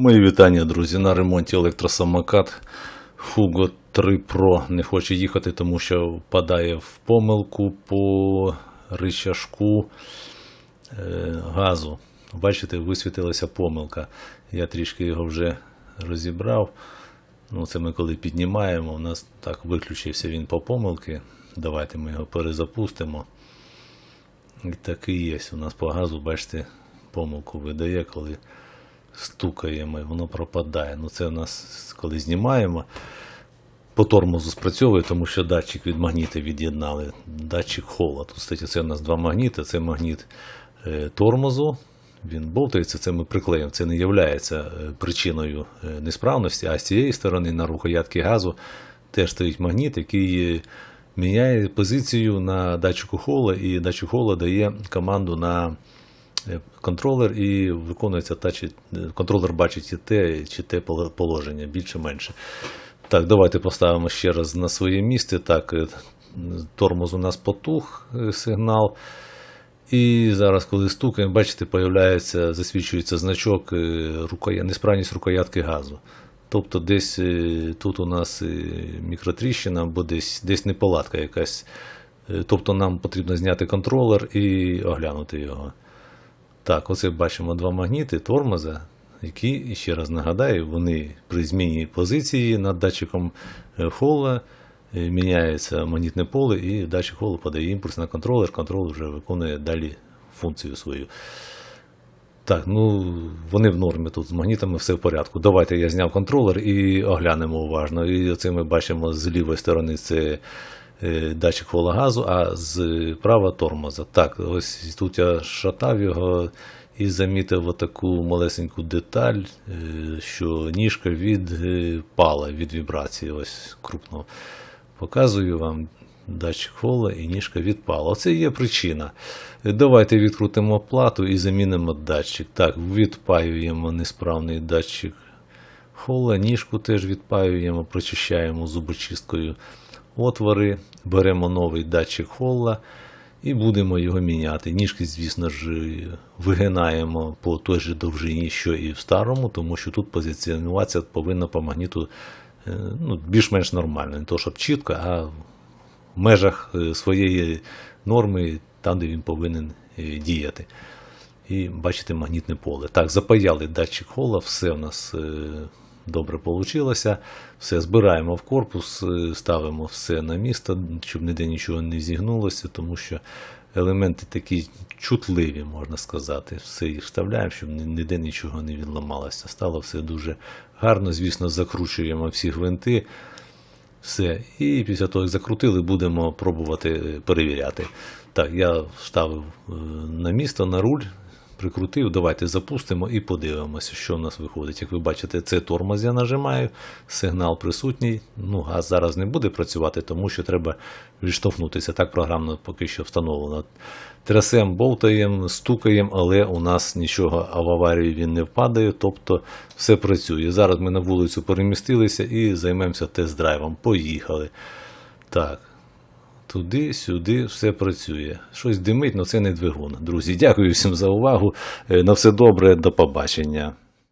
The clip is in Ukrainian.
Мої вітання, друзі. На ремонті електросамокат Fugo 3 Pro не хоче їхати, тому що впадає в помилку по рычажку е, газу. Бачите, висвітилася помилка. Я трішки його вже розібрав. Ну, це ми коли піднімаємо, у нас так виключився він по помилки. Давайте ми його перезапустимо. І так і є. У нас по газу, бачите, помилку видає, коли стукаємо, і воно пропадає. Ну це у нас коли знімаємо. По тормозу спрацьовує, тому що датчик від магніта від'єднали. Датчик хола. Кстати, це у нас два магніти. Це магніт е, тормозу. Він болтається, це ми приклеїмо. Це не є причиною е, несправності, а з цієї сторони на рукоятки газу теж стоїть магніт, який е, міняє позицію на датчику хола, і датчик хола дає команду на е, контролер і виконується та чи е, контролер бачить і те, чи те положення, більше-менше. Так, давайте поставимо ще раз на своє місце. Так, е, тормоз у нас потух е, сигнал. І зараз, коли стукаємо, бачите, появляється, засвічується значок е, рукоя... несправність рукоятки газу. Тобто десь е, тут у нас е, мікротріщина або десь, десь неполадка якась. Е, Тобто нам потрібно зняти контролер і оглянути його. Так, оце бачимо два магніти тормоза, які, ще раз нагадаю, вони при зміні позиції над датчиком е, хола е, міняється магнітне поле, і датчик холу подає імпульс на контролер, контролер вже виконує далі функцію свою. Так, ну вони в нормі тут з магнітами все в порядку. Давайте я зняв контролер і оглянемо уважно. І оце ми бачимо з лівої сторони це датчик хола газу, а з права тормоза. Так, ось тут я шатав його і замітив отаку малесеньку деталь, е, що ніжка відпала від вібрації. Ось крупно показую вам. Датчик хола і ніжка відпала. Оце є причина. Давайте відкрутимо плату і замінимо датчик. Так, відпаюємо несправний датчик хола, ніжку теж відпаюємо, прочищаємо зубочисткою отвори, беремо новий датчик хола і будемо його міняти. Ніжки, звісно ж, вигинаємо по той же довжині, що і в старому, тому що тут позиціонуватися повинно по магніту е, ну, більш-менш нормально. Не то, щоб чітко, а в межах е, своєї норми, там, де він повинен е, діяти. І бачите магнітне поле. Так, запаяли датчик хола, все у нас добре вийшло. Все збираємо в корпус, е, ставимо все на місце, щоб ніде нічого не зігнулося, тому що елементи такі чутливі, можна сказати. Все їх вставляємо, щоб ніде нічого не відламалося. Стало все дуже гарно. Звісно, закручуємо всі гвинти. Все. І після того, як закрутили, будемо пробувати перевіряти. Так, я вставив е, на місто, на руль, прикрутив. Давайте запустимо і подивимося, що в нас виходить. Як ви бачите, це тормоз я нажимаю, сигнал присутній. Ну, газ зараз не буде працювати, тому що треба відштовхнутися. Так програмно поки що встановлено. Трясем, болтаємо, стукаємо, але у нас нічого а в аварію він не впадає, тобто все працює. Зараз ми на вулицю перемістилися і займемося тест-драйвом. Поїхали. Так. Туди, сюди, все працює. Щось димить, але це не двигун. Друзі, дякую всім за увагу. Е, На все добре, до побачення.